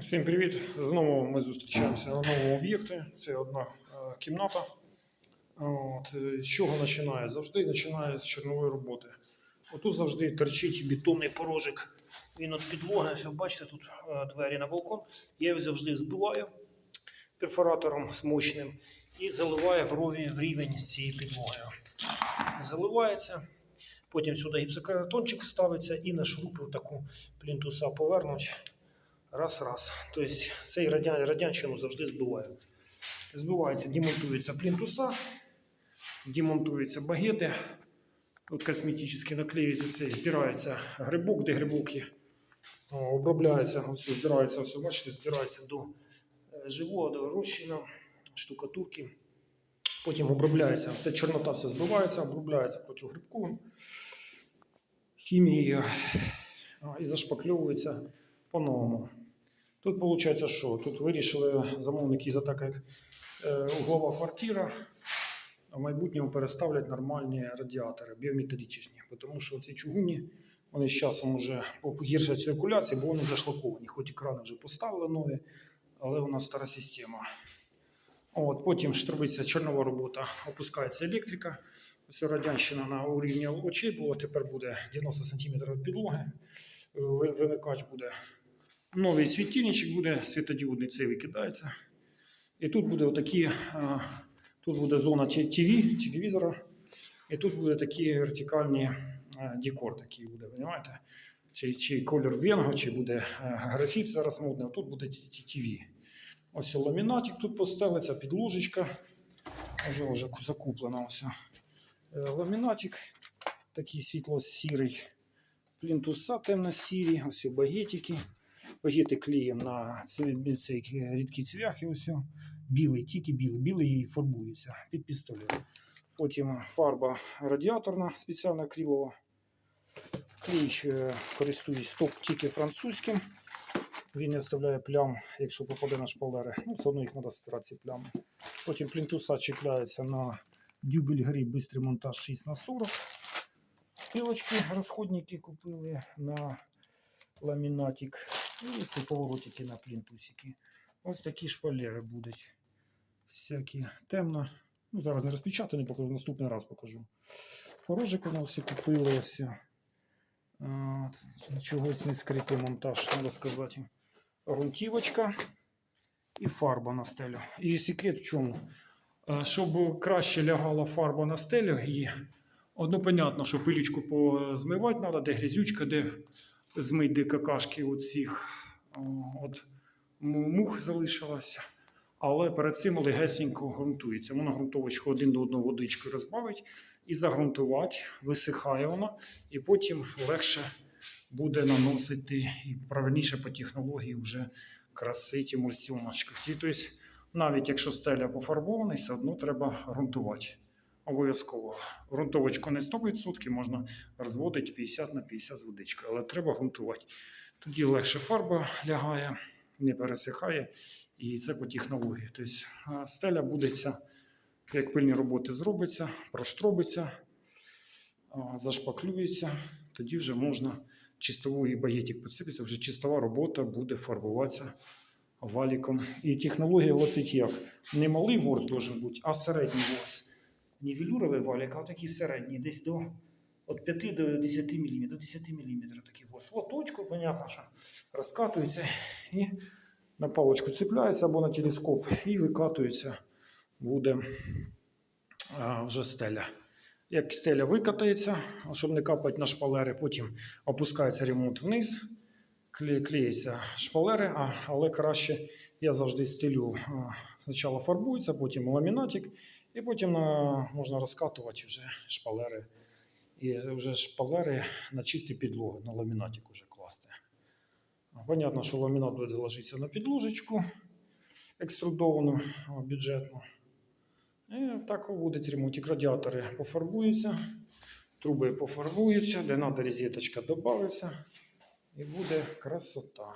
Всім привіт! Знову ми зустрічаємося на новому об'єкті. Це одна е, кімната. От, е, з чого починає? Завжди починає з чорнової роботи. Отут завжди торчить бетонний порожик. Він від підлоги. Все, бачите, тут е, двері на балкон. Я його завжди збиваю перфоратором смочним і заливаю в рівень з цією підлогою. Заливається. Потім сюди гіпсокартончик ставиться і на шурупи таку плінтуса повернуть. Раз, раз. Тобто цей радя... радянщину завжди збиваю. Збивається, демонтується плінтуса, демонтуються багети. Тут косметично наклеюється цей, здирається грибок, де грибок є. Обробляється, ось здирається, все, бачите, здирається до е, живого, до розчина, штукатурки. Потім обробляється. Це чорнота все збивається, обробляється проти грибку, хімією і зашпакльовується по-новому. Тут виходить, що тут вирішили замовники за так як е, углова квартира, а в майбутньому переставлять нормальні радіатори біометалічні, тому що ці чугунні вони з часом вже погіршать циркуляцію, бо вони зашлаковані. Хоч і крани вже поставили нові, але у нас стара система. От, потім штробиться чорнова робота, опускається електрика. Ось радянщина на урівні очей було, тепер буде 90 см підлоги. Вимикач буде новий світильничок буде, світодіодний цей викидається. І тут буде отакі, тут буде зона ТВ, телевізора. І тут буде такі вертикальні декор такий буде, розумієте? Чи, чи колір венго, чи буде графіт зараз модний, тут буде ТВ. Ось ламінатик тут поставиться, підложечка. Вже вже закуплена ось. Е, Ламінатик такий світло-сірий. Плінтуса темно-сірі, ось багетики. Багети клеїмо на ці- цей рідкі цвяхи. Ось. Білий, тільки білий, білий і фарбується під пістолет. Потім фарба радіаторна, спеціальна акрилова. Клей е, користуюсь топ тільки французьким. Він не оставляє плям, якщо попаде на шпалери. Ну, все одно їх треба стирати плями. Потім плінтуса чіпляється на дюбель гріб бистрий монтаж 6 на 40 Пилочки, розходники купили на ламінатик. І ці поворотики на плінтусики. Ось такі шпалери будуть. Всякі темно. Ну, зараз не розпечатані, покажу, наступний раз покажу. Порожик у нас купили. Ось. Чогось не скритий монтаж, треба сказати. Грунтівочка і фарба на стелю. І секрет в чому? Щоб краще лягала фарба на стелю, і одно понятно, що пилючку позмивати треба, де грязючка, де змить де какашки оцих от мух залишилося. Але перед цим легесенько ґрунтується. Вона ґрунтовочку один до одного водичкою розбавить і загрунтувати, висихає вона, і потім легше буде наносити і правильніше по технології вже красить емульсіоночку. І, Тобто, навіть якщо стеля пофарбована, все одно треба ґрунтувати. Обов'язково. Грунтовочку не 100%, можна розводити 50 на 50 з водичкою, але треба ґрунтувати. Тоді легше фарба лягає, не пересихає, і це по технології. Тобто стеля будеться, як пильні роботи зробиться, проштробиться, зашпаклюється, тоді вже можна чистовий багетик підсипеться, вже чистова робота буде фарбуватися валіком. І технологія гласить як? Не малий ворс должен бути, а середній ворс. Не велюровий валік, а такий середній, десь до від 5 до 10 мм, до 10 мм такий ворс. Лоточку, понятно, що розкатується і на паличку цепляється або на телескоп і викатується, буде а, вже стеля. Як стеля викатається, щоб не капати на шпалери, потім опускається ремонт вниз, кле- клеїться шпалери, а, але краще я завжди стелю. Спочатку фарбується, потім ламінатик, і потім можна розкатувати вже шпалери. І вже шпалери на чисті підлоги, на ламінатик вже класти. Понятно, що ламінат буде ложитися на підложечку екструдовану, бюджетну. І так буде ремонтик. Радіатори пофарбуються, труби пофарбуються, де треба розеточка додається. І буде красота.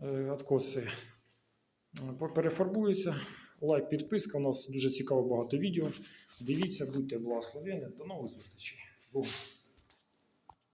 Е, Откоси е, перефарбуються. Лайк, підписка. У нас дуже цікаво багато відео. Дивіться, будьте благословені. До нових зустрічей. Богу.